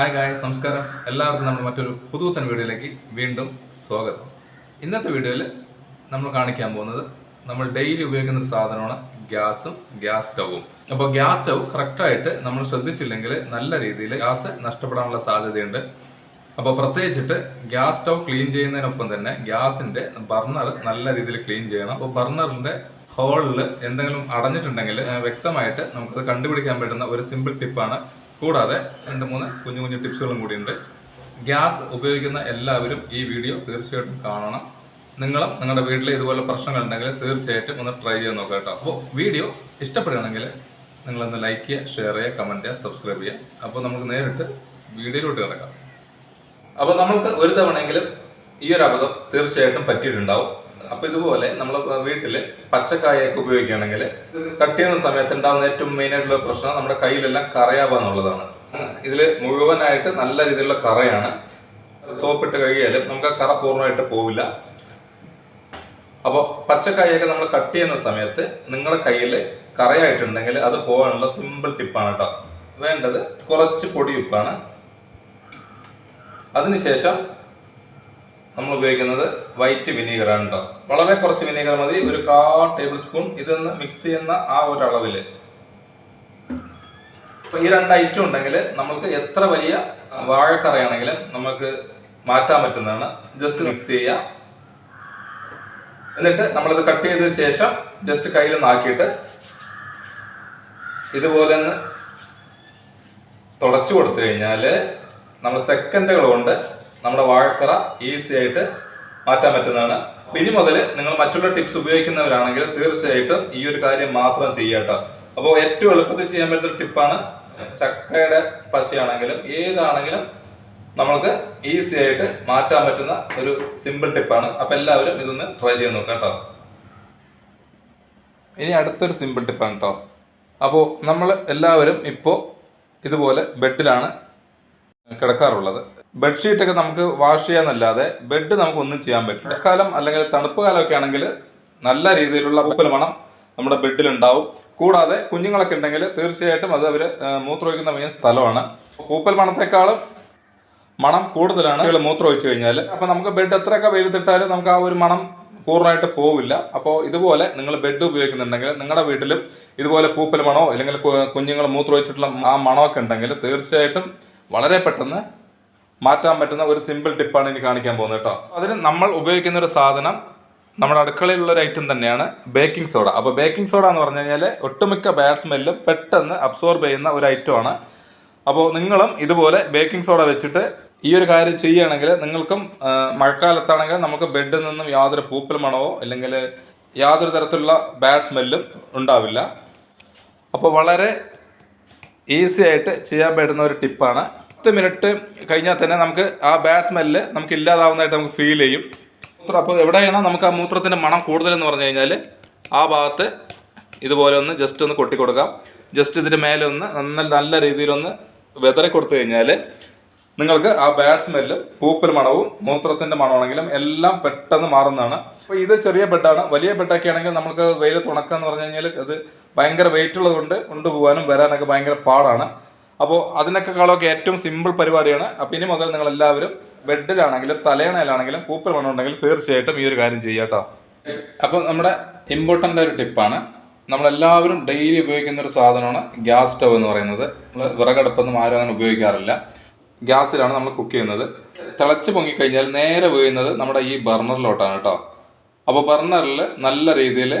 Hi ഗായ് നമസ്കാരം. എല്ലാവർക്കും നമ്മൾ മറ്റൊരു പുതുത്തൻ വീഡിയോയിലേക്ക് വീണ്ടും സ്വാഗതം. ഇന്നത്തെ വീഡിയോയിൽ നമ്മൾ കാണിക്കാൻ പോകുന്നത് നമ്മൾ ഡെയിലി ഉപയോഗിക്കുന്ന ഒരു സാധനമാണ് ഗ്യാസും ഗ്യാസ് സ്റ്റവും. അപ്പോൾ ഗ്യാസ് സ്റ്റവ് കറക്റ്റായിട്ട് നമ്മൾ ശ്രദ്ധിച്ചില്ലെങ്കിൽ നല്ല രീതിയിൽ ഗ്യാസ് നഷ്ടപ്പെടാനുള്ള സാധ്യതയുണ്ട്. അപ്പോൾ പ്രത്യേകിച്ചിട്ട് ഗ്യാസ് സ്റ്റവ് ക്ലീൻ ചെയ്യുന്നതിനൊപ്പം തന്നെ ഗ്യാസിന്റെ ബർണർ നല്ല രീതിയിൽ ക്ലീൻ ചെയ്യണം. അപ്പോൾ ബർണറിന്റെ ഹോളിൽ എന്തെങ്കിലും അടഞ്ഞിട്ടുണ്ടെങ്കിൽ വ്യക്തമായിട്ട് നമുക്കത് കണ്ടുപിടിക്കാൻ പറ്റുന്ന ഒരു സിമ്പിൾ ടിപ്പാണ് കൂടാതെ രണ്ട് മൂന്ന് കുഞ്ഞു കുഞ്ഞു ടിപ്സുകളും കൂടിയുണ്ട്. ഗ്യാസ് ഉപയോഗിക്കുന്ന എല്ലാവരും ഈ വീഡിയോ തീർച്ചയായിട്ടും കാണണം. നിങ്ങളും നിങ്ങളുടെ വീട്ടിൽ ഇതുപോലെ പ്രശ്നങ്ങൾ ഉണ്ടെങ്കിൽ തീർച്ചയായിട്ടും ഒന്ന് ട്രൈ ചെയ്ത് നോക്കാം കേട്ടോ. അപ്പോൾ വീഡിയോ ഇഷ്ടപ്പെടുകയാണെങ്കിൽ നിങ്ങളൊന്ന് ലൈക്ക് ചെയ്യുക ഷെയർ ചെയ്യുക കമന്റ് ചെയ്യുക സബ്സ്ക്രൈബ് ചെയ്യുക. അപ്പോൾ നമുക്ക് നേരിട്ട് വീഡിയോയിലോട്ട് കിടക്കാം. അപ്പോൾ നമ്മൾക്ക് ഒരു തവണയെങ്കിലും ഈ ഒരു അബദ്ധം തീർച്ചയായിട്ടും പറ്റിയിട്ടുണ്ടാവും. അപ്പൊ ഇതുപോലെ നമ്മൾ വീട്ടിൽ പച്ചക്കായൊക്കെ ഉപയോഗിക്കുകയാണെങ്കിൽ കട്ട് ചെയ്യുന്ന സമയത്ത് ഉണ്ടാകുന്ന ഏറ്റവും മെയിൻ ആയിട്ടുള്ള പ്രശ്നം നമ്മുടെ കയ്യിലെല്ലാം കറയാവുക എന്നുള്ളതാണ്. ഇതിൽ മുഴുവനായിട്ട് നല്ല രീതിയിലുള്ള കറയാണ്. സോപ്പിട്ട് കഴിയാൽ നമുക്ക് ആ കറ പൂർണമായിട്ട് പോവില്ല. അപ്പോൾ പച്ചക്കായൊക്കെ നമ്മൾ കട്ട് ചെയ്യുന്ന സമയത്ത് നിങ്ങളുടെ കയ്യിൽ കറയായിട്ടുണ്ടെങ്കിൽ അത് പോകാനുള്ള സിമ്പിൾ ടിപ്പാണ് കേട്ടോ വേണ്ടത് കുറച്ച് പൊടിയുപ്പാണ്. അതിനുശേഷം നമ്മൾ ഉപയോഗിക്കുന്നത് വൈറ്റ് വിനീഗറാണ് കേട്ടോ വളരെ കുറച്ച് വിനീഗർ മതി. ഒരു കാ ടേബിൾ സ്പൂൺ ഇതൊന്ന് മിക്സ് ചെയ്യുന്ന ആ ഒരു അളവിൽ അപ്പൊ ഈ രണ്ട് ഐറ്റം ഉണ്ടെങ്കിൽ നമുക്ക് എത്ര വലിയ വാഴക്കറയാണെങ്കിലും നമുക്ക് മാറ്റാൻ പറ്റുന്നതാണ്. ജസ്റ്റ് മിക്സ് ചെയ്യുക. എന്നിട്ട് നമ്മളിത് കട്ട് ചെയ്തതിന് ശേഷം ജസ്റ്റ് കയ്യിൽ നാക്കിയിട്ട് ഇതുപോലെ ഒന്ന് തുടച്ചു കൊടുത്തു കഴിഞ്ഞാൽ നമ്മൾ സെക്കൻഡുകൾ കൊണ്ട് നമ്മുടെ വാഴക്കറ ഈസി ആയിട്ട് മാറ്റാൻ പറ്റുന്നതാണ്. ഇനി മുതൽ നിങ്ങൾ മറ്റുള്ള ടിപ്സ് ഉപയോഗിക്കുന്നവരാണെങ്കിൽ തീർച്ചയായിട്ടും ഈ ഒരു കാര്യം മാത്രം ചെയ്യാട്ടോ അപ്പോൾ ഏറ്റവും എളുപ്പത്തിൽ ചെയ്യാൻ പറ്റുന്ന ടിപ്പാണ് ചക്കയുടെ പശയാണെങ്കിലും ഏതാണെങ്കിലും നമ്മൾക്ക് ഈസി ആയിട്ട് മാറ്റാൻ പറ്റുന്ന ഒരു സിമ്പിൾ ടിപ്പാണ് അപ്പൊ എല്ലാവരും ഇതൊന്ന് ട്രൈ ചെയ്ത് നോക്കാം കേട്ടോ. ഇനി അടുത്തൊരു സിമ്പിൾ ടിപ്പാണ് കേട്ടോ. അപ്പോൾ നമ്മൾ എല്ലാവരും ഇപ്പോൾ ഇതുപോലെ ബെഡിലാണ് കിടക്കാറുള്ളത്. ബെഡ്ഷീറ്റൊക്കെ നമുക്ക് വാഷ് ചെയ്യാന്നല്ലാതെ ബെഡ് നമുക്ക് ഒന്നും ചെയ്യാൻ പറ്റില്ല. കാലം അല്ലെങ്കിൽ തണുപ്പ് കാലമൊക്കെ ആണെങ്കിൽ നല്ല രീതിയിലുള്ള പൂപ്പൽ മണം നമ്മുടെ ബെഡിലുണ്ടാവും. കൂടാതെ കുഞ്ഞുങ്ങളൊക്കെ ഉണ്ടെങ്കിൽ തീർച്ചയായിട്ടും അത് അവർ മൂത്രമൊഴിക്കുന്ന മെയിൻ സ്ഥലമാണ്. പൂപ്പൽ മണത്തെക്കാളും മണം കൂടുതലാണ്. കുട്ടികൾ മൂത്രം ഒഴിച്ചു കഴിഞ്ഞാൽ. അപ്പോൾ നമുക്ക് ബെഡ് എത്രയൊക്കെ വെയിലത്തിട്ടാലും നമുക്ക് ആ ഒരു മണം പൂർണമായിട്ട് പോവില്ല. അപ്പോൾ ഇതുപോലെ നിങ്ങൾ ബെഡ് ഉപയോഗിക്കുന്നുണ്ടെങ്കിൽ നിങ്ങളുടെ വീട്ടിലും ഇതുപോലെ പൂപ്പൽ മണമോ അല്ലെങ്കിൽ കുഞ്ഞുങ്ങൾ മൂത്രം ഒഴിച്ചിട്ടുള്ള ആ മണമൊക്കെ ഉണ്ടെങ്കിൽ തീർച്ചയായിട്ടും വളരെ പെട്ടെന്ന് മാറ്റാൻ പറ്റുന്ന ഒരു സിമ്പിൾ ടിപ്പാണ് ഇനി കാണിക്കാൻ പോകുന്നത് കേട്ടോ. അതിന് നമ്മൾ ഉപയോഗിക്കുന്ന ഒരു സാധനം നമ്മുടെ അടുക്കളയിലുള്ള ഒരു ഐറ്റം തന്നെയാണ് ബേക്കിംഗ് സോഡ അപ്പോൾ ബേക്കിംഗ് സോഡ എന്ന് പറഞ്ഞു കഴിഞ്ഞാൽ ഒട്ടുമിക്ക സ്മെല്ലും പെട്ടെന്ന് അബ്സോർബ് ചെയ്യുന്ന ഒരു ഐറ്റമാണ് അപ്പോൾ നിങ്ങളും ഇതുപോലെ ബേക്കിംഗ് സോഡ വെച്ചിട്ട് ഈ ഒരു കാര്യം ചെയ്യുകയാണെങ്കിൽ നിങ്ങൾക്കും മഴക്കാലത്താണെങ്കിൽ നമുക്ക് ബെഡിൽ നിന്നും യാതൊരു പൂപ്പൽ മണമോ അല്ലെങ്കിൽ യാതൊരു തരത്തിലുള്ള ബാഡ് സ്മെല്ലും ഉണ്ടാവില്ല. അപ്പോൾ വളരെ ഈസി ആയിട്ട് ചെയ്യാൻ പറ്റുന്ന ഒരു ടിപ്പാണ്. പത്ത് മിനിറ്റ് കഴിഞ്ഞാൽ തന്നെ നമുക്ക് ആ ബാഡ് സ്മെല്ല് നമുക്ക് ഇല്ലാതാവുന്നതായിട്ട് നമുക്ക് ഫീൽ ചെയ്യും. മൂത്രം അപ്പോൾ എവിടെയാണോ നമുക്ക് ആ മൂത്രത്തിന്റെ മണം കൂടുതലെന്ന് പറഞ്ഞു കഴിഞ്ഞാൽ ആ ഭാഗത്ത് ഇതുപോലെ ഒന്ന് ജസ്റ്റ് ഒന്ന് കൊട്ടി കൊടുക്കാം ജസ്റ്റ് ഇതിന്റെ മേലെ ഒന്ന് നല്ല നല്ല രീതിയിലൊന്ന് വെതറി കൊടുത്തു കഴിഞ്ഞാൽ നിങ്ങൾക്ക് ആ ബാഡ് സ്മെല്ലും പൂപ്പൽ മണവും മൂത്രത്തിന്റെ മണമാണെങ്കിലും എല്ലാം പെട്ടെന്ന് മാറുന്നതാണ്. അപ്പോൾ ഇത് ചെറിയ ബെഡാണ് വലിയ ബെഡൊക്കെ ആണെങ്കിൽ നമുക്ക് വെയിലത്ത് ഉണക്കുക എന്ന് പറഞ്ഞു കഴിഞ്ഞാൽ അത് ഭയങ്കര വെയിറ്റ് ഉള്ളത് കൊണ്ട് കൊണ്ടുപോകാനും വരാനൊക്കെ ഭയങ്കര പാടാണ്. അപ്പോൾ അതിനൊക്കെക്കാളൊക്കെ ഏറ്റവും സിമ്പിൾ പരിപാടിയാണ്. അപ്പോൾ ഇനി മുതൽ നിങ്ങൾ എല്ലാവരും ബെഡിലാണെങ്കിലും തലയണയിലാണെങ്കിലും പൂപ്പൽ മണം ഉണ്ടെങ്കിൽ തീർച്ചയായിട്ടും ഈ ഒരു കാര്യം ചെയ്യുക കേട്ടോ അപ്പോൾ നമ്മുടെ ഇമ്പോർട്ടന്റ് ഒരു ടിപ്പാണ് നമ്മളെല്ലാവരും ഡെയിലി ഉപയോഗിക്കുന്ന ഒരു സാധനമാണ് ഗ്യാസ് സ്റ്റവ് എന്ന് പറയുന്നത്. നമ്മൾ വിറകടുപ്പൊന്നും ആരും അങ്ങനെ ഉപയോഗിക്കാറില്ല. ഗ്യാസിലാണ് നമ്മൾ കുക്ക് ചെയ്യുന്നത്. തിളച്ച് പൊങ്ങിക്കഴിഞ്ഞാൽ നേരെ വീഴുന്നത് നമ്മുടെ ഈ ബർണറിലോട്ടാണ് കേട്ടോ. അപ്പോൾ ബർണറിൽ നല്ല രീതിയിൽ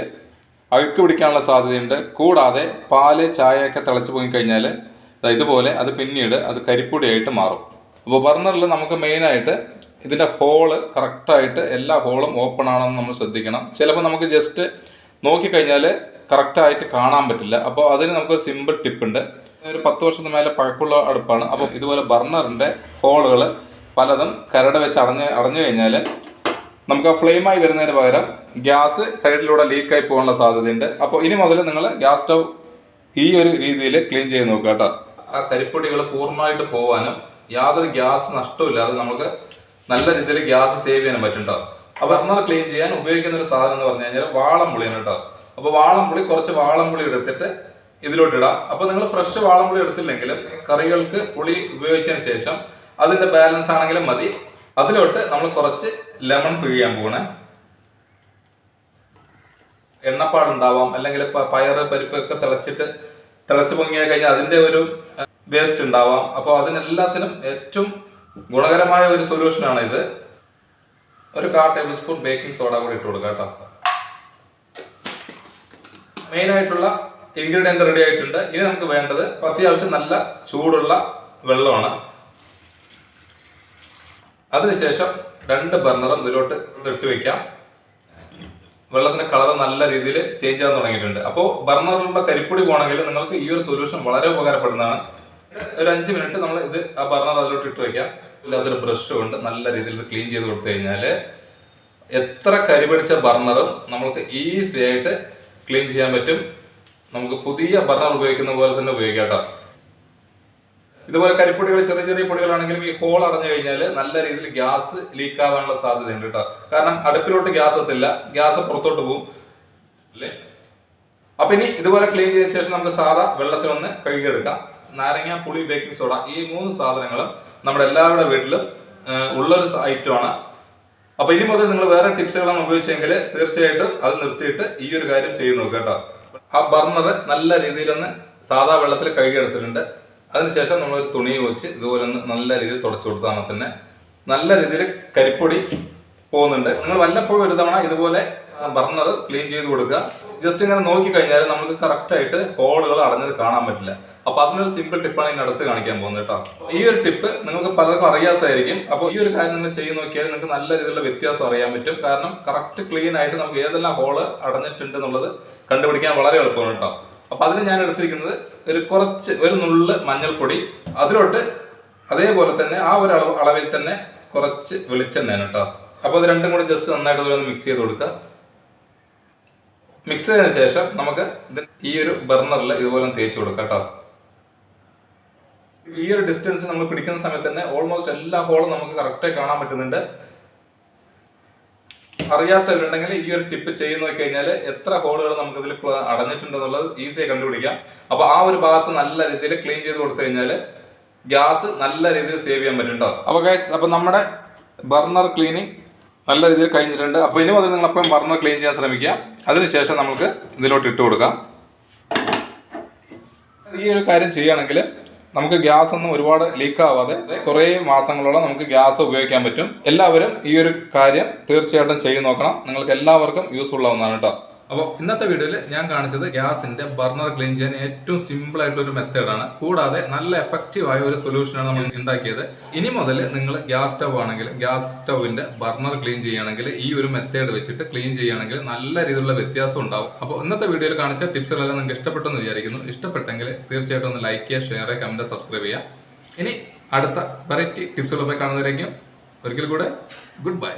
അഴുക്ക് പിടിക്കാനുള്ള സാധ്യതയുണ്ട്. കൂടാതെ പാൽ ചായയൊക്കെ തിളച്ച് പൊങ്ങിക്കഴിഞ്ഞാൽ ഇതുപോലെ അത് പിന്നീട് അത് കരിപ്പൊടിയായിട്ട് മാറും. അപ്പോൾ ബർണറിൽ നമുക്ക് മെയിനായിട്ട് ഇതിന്റെ ഹോൾ കറക്റ്റായിട്ട് എല്ലാ ഹോളും ഓപ്പൺ ആണെന്ന് നമ്മൾ ശ്രദ്ധിക്കണം. ചിലപ്പോൾ നമുക്ക് ജസ്റ്റ് നോക്കിക്കഴിഞ്ഞാൽ കറക്റ്റായിട്ട് കാണാൻ പറ്റില്ല. അപ്പോൾ അതിന് നമുക്ക് സിമ്പിൾ ടിപ്പുണ്ട്. ഒരു പത്ത് വർഷത്തിന് മേലെ പഴക്കമുള്ള അടുപ്പാണ്. അപ്പോൾ ഇതുപോലെ ബർണറിന്റെ ഹോളുകൾ പലതും കരട് വെച്ച് അടഞ്ഞ് അടഞ്ഞു കഴിഞ്ഞാൽ നമുക്ക് ആ ഫ്ലെയിമായി വരുന്നതിന് പകരം ഗ്യാസ് സൈഡിലൂടെ ലീക്കായി പോകാനുള്ള സാധ്യതയുണ്ട്. അപ്പോൾ ഇനി മുതൽ നിങ്ങൾ ഗ്യാസ് സ്റ്റവ് ഈ ഒരു രീതിയിൽ ക്ലീൻ ചെയ്ത് നോക്കുക കേട്ടോ. ആ കരിപ്പൊടികൾ പൂർണമായിട്ട് പോകാനും യാതൊരു ഗ്യാസ് നഷ്ടമില്ലാതെ നമുക്ക് നല്ല രീതിയിൽ ഗ്യാസ് സേവ് ചെയ്യാനും പറ്റും കേട്ടോ ആ ബർണർ ക്ലീൻ ചെയ്യാൻ ഉപയോഗിക്കുന്ന ഒരു സാധനം എന്ന് പറഞ്ഞു കഴിഞ്ഞാൽ വാളംപുളിയാണ് കേട്ടോ. അപ്പോൾ വാളംപുളി കുറച്ച് വാളംപുളി എടുത്തിട്ട് ഇതിലോട്ടിടാം. അപ്പോൾ നിങ്ങൾ ഫ്രഷ് വാളംപുളി എടുത്തില്ലെങ്കിലും കറികൾക്ക് പുളി ഉപയോഗിച്ചതിന് ശേഷം അതിന്റെ ബാലൻസ് ആണെങ്കിലും മതി. അതിലോട്ട് നമ്മൾ കുറച്ച് ലെമൺ പിഴിയാൻ പോകണേ എണ്ണപ്പാടുണ്ടാവാം. അല്ലെങ്കിൽ പയറ് പരിപ്പ് ഒക്കെ തിളച്ചിട്ട് തിളച്ച് പൊങ്ങിയാൽ കഴിഞ്ഞാൽ അതിന്റെ ഒരു വേസ്റ്റ് ഉണ്ടാവാം. അപ്പോൾ അതിനെല്ലാത്തിനും ഏറ്റവും ഗുണകരമായ ഒരു സൊല്യൂഷനാണ് ഇത്. ഒരു കാ ടേബിൾ സ്പൂൺ ബേക്കിംഗ് സോഡ കൂടി ഇട്ട് കൊടുക്കാം കേട്ടോ. മെയിൻ ഇൻഗ്രീഡിയന്റ് റെഡി ആയിട്ടുണ്ട്. ഇനി നമുക്ക് വേണ്ടത് അത്യാവശ്യം നല്ല ചൂടുള്ള വെള്ളമാണ്. അതിനുശേഷം രണ്ട് ബർണറും ഇതിലോട്ട് ഇട്ട് വെക്കാം. വെള്ളത്തിന്റെ കളർ നല്ല രീതിയിൽ ചേഞ്ച് ആകാൻ തുടങ്ങിയിട്ടുണ്ട്. അപ്പോൾ ബർണറിലുള്ള കരിപ്പൊടി പോകണമെങ്കിൽ നിങ്ങൾക്ക് ഈ ഒരു സൊല്യൂഷൻ വളരെ ഉപകാരപ്പെടുന്നതാണ്. ഒരു അഞ്ച് മിനിറ്റ് നമ്മൾ ഇത് ആ ബർണർ അതിലോട്ട് ഇട്ട് വെക്കാം. ഇല്ലാത്തൊരു ബ്രഷ് കൊണ്ട് നല്ല രീതിയിൽ ക്ലീൻ ചെയ്ത് കൊടുത്തു കഴിഞ്ഞാൽ എത്ര കരിപിടിച്ച ബർണറും നമുക്ക് ഈസി ആയിട്ട് ക്ലീൻ ചെയ്യാൻ പറ്റും. നമുക്ക് പുതിയ ബർണർ ഉപയോഗിക്കുന്ന പോലെ തന്നെ ഉപയോഗിക്കാം ഇതുപോലെ കരിപ്പൊടികൾ ചെറിയ ചെറിയ പൊടികളാണെങ്കിലും ഈ ഹോൾ അടഞ്ഞു കഴിഞ്ഞാൽ നല്ല രീതിയിൽ ഗ്യാസ് ലീക്ക് ആവാനുള്ള സാധ്യതയുണ്ട് കേട്ടോ. കാരണം അടുപ്പിലോട്ട് ഗ്യാസ് എത്തില്ല ഗ്യാസ് പുറത്തോട്ട് പോകും അല്ലേ? അപ്പൊ ഇനി ഇതുപോലെ ക്ലീൻ ചെയ്ത ശേഷം നമുക്ക് സാധാ വെള്ളത്തിൽ ഒന്ന് കഴുകിയെടുക്കാം. നാരങ്ങ പുളി ബേക്കിംഗ് സോഡ ഈ മൂന്ന് സാധനങ്ങളും നമ്മുടെ എല്ലാവരുടെ വീട്ടിലും ഉള്ളൊരു ഐറ്റമാണ് അപ്പൊ ഇനി മുതൽ നിങ്ങൾ വേറെ ടിപ്സുകളാണ് ഉപയോഗിച്ചെങ്കിൽ തീർച്ചയായിട്ടും അത് നിർത്തിയിട്ട് ഈ ഒരു കാര്യം ചെയ്ത് നോക്കുക കേട്ടോ. ആ ബർണർ നല്ല രീതിയിലൊന്ന് സാധാ വെള്ളത്തിൽ കഴുകിയെടുത്തിട്ടുണ്ട് അതിനുശേഷം നമ്മളൊരു തുണി വെച്ച് ഇതുപോലെ ഒന്ന് നല്ല രീതിയിൽ തുടച്ചു കൊടുത്താൽ തന്നെ. നല്ല രീതിയിൽ കരിപ്പൊടി പോകുന്നുണ്ട്. നിങ്ങൾ വല്ലപ്പോഴും ഒരു തവണ ഇതുപോലെ ബർണർ ക്ലീൻ ചെയ്ത് കൊടുക്കുക. ജസ്റ്റ് ഇങ്ങനെ നോക്കി കഴിഞ്ഞാൽ നമുക്ക് കറക്റ്റ് ആയിട്ട് ഹോളുകൾ അടഞ്ഞത് കാണാൻ പറ്റില്ല. അപ്പൊ അതിനൊരു സിമ്പിൾ ടിപ്പാണ് ഇതിന് അടുത്ത് കാണിക്കാൻ പോകുന്നത് കേട്ടോ. ഈ ഒരു ടിപ്പ് നിങ്ങൾക്ക് പലർക്കും അറിയാത്തതായിരിക്കും. അപ്പോൾ ഈ ഒരു കാര്യം നിങ്ങൾ ചെയ്ത് നോക്കിയാൽ നിങ്ങൾക്ക് നല്ല രീതിയിലുള്ള വ്യത്യാസം അറിയാൻ പറ്റും. കാരണം കറക്റ്റ് ക്ലീൻ ആയിട്ട് നമുക്ക് ഏതെല്ലാം ഹോൾ അടഞ്ഞിട്ടുണ്ട് എന്നുള്ളത് കണ്ടുപിടിക്കാൻ വളരെ എളുപ്പമാണ് കേട്ടോ. അപ്പൊ അതിന് ഞാൻ എടുത്തിരിക്കുന്നത് ഒരു കുറച്ച് ഒരു നുള്ള് മഞ്ഞൾപ്പൊടി. അതിലോട്ട് അതേപോലെ തന്നെ ആ ഒരു അളവ് അളവിൽ തന്നെ കുറച്ച് വെളിച്ചെണ്ണയാണ് കേട്ടോ. അപ്പോൾ അത് രണ്ടും കൂടി ജസ്റ്റ് നന്നായിട്ട് ഒന്ന് മിക്സ് ചെയ്ത് കൊടുക്കുക. മിക്സ് ചെയ്തതിന് ശേഷം നമുക്ക് ഈ ഒരു ബർണറിൽ ഇതുപോലെ തേച്ച് കൊടുക്കാം കേട്ടോ. ഈ ഒരു ഡിസ്റ്റൻസ് നമ്മൾ പിടിക്കുന്ന സമയത്ത് തന്നെ ഓൾമോസ്റ്റ് എല്ലാ ഹോളും നമുക്ക് കറക്റ്റായി കാണാൻ പറ്റുന്നുണ്ട്. അറിയാത്തവരുണ്ടെങ്കിൽ ഈ ഒരു ടിപ്പ് ചെയ്ത് നോക്കി കഴിഞ്ഞാൽ എത്ര ഹോളുകൾ നമുക്ക് ഇതിൽ അടഞ്ഞിട്ടുണ്ടെന്നുള്ളത് ഈസിയായി കണ്ടുപിടിക്കാം. അപ്പൊ ആ ഒരു ഭാഗത്ത് നല്ല രീതിയിൽ ക്ലീൻ ചെയ്ത് കൊടുത്തു കഴിഞ്ഞാൽ ഗ്യാസ് നല്ല രീതിയിൽ സേവ് ചെയ്യാൻ പറ്റും അപ്പോൾ അപ്പൊ ഗൈസ് അപ്പൊ നമ്മുടെ ബർണർ ക്ലീനിങ് നല്ല രീതിയിൽ കഴിഞ്ഞിട്ടുണ്ട്. അപ്പൊ ഇനി മുതൽ നിങ്ങൾ അപ്പം ബർണർ ക്ലീൻ ചെയ്യാൻ ശ്രമിക്കുക. അതിനുശേഷം നമുക്ക് ഇതിലോട്ട് ഇട്ട് കൊടുക്കാം. ഈ ഒരു കാര്യം ചെയ്യുകയാണെങ്കിൽ നമുക്ക് ഗ്യാസ് ഒന്നും ഒരുപാട് ലീക്ക് ആവാതെ കുറേ മാസങ്ങളോളം നമുക്ക് ഗ്യാസ് ഉപയോഗിക്കാൻ പറ്റും. എല്ലാവരും ഈ ഒരു കാര്യം തീർച്ചയായിട്ടും ചെയ്തു നോക്കണം. നിങ്ങൾക്ക് എല്ലാവർക്കും യൂസ്ഫുൾ ആവുന്നതാണ് കേട്ടോ അപ്പോൾ ഇന്നത്തെ വീഡിയോയിൽ ഞാൻ കാണിച്ചത് ഗ്യാസിന്റെ ബർണർ ക്ലീൻ ചെയ്യാൻ ഏറ്റവും സിമ്പിൾ ആയിട്ടുള്ള ഒരു മെത്തേഡാണ് കൂടാതെ നല്ല എഫക്റ്റീവ് ആയ ഒരു സൊല്യൂഷനാണ് നമ്മൾ ഉണ്ടാക്കിയത്. ഇനി മുതൽ നിങ്ങൾ ഗ്യാസ് സ്റ്റവ് ആണെങ്കിൽ ഗ്യാസ് സ്റ്റവിന്റെ ബർണർ ക്ലീൻ ചെയ്യുകയാണെങ്കിൽ ഈ ഒരു മെത്തേഡ് വെച്ചിട്ട് ക്ലീൻ ചെയ്യുകയാണെങ്കിൽ നല്ല രീതിയിലുള്ള വ്യത്യാസം ഉണ്ടാവും. അപ്പോൾ ഇന്നത്തെ വീഡിയോയിൽ കാണിച്ച ടിപ്സുകളെല്ലാം നിങ്ങൾക്ക് ഇഷ്ടപ്പെട്ടെന്ന് വിചാരിക്കുന്നു. ഇഷ്ടപ്പെട്ടെങ്കിൽ തീർച്ചയായിട്ടും ഒന്ന് ലൈക്ക് ചെയ്യുക ഷെയർ ചെയ്യുക കമന്റ് സബ്സ്ക്രൈബ് ചെയ്യുക. ഇനി അടുത്ത വെറൈറ്റി ടിപ്സുകളൊക്കെ കാണുന്നവരേക്കും ഒരിക്കൽ കൂടെ ഗുഡ് ബൈ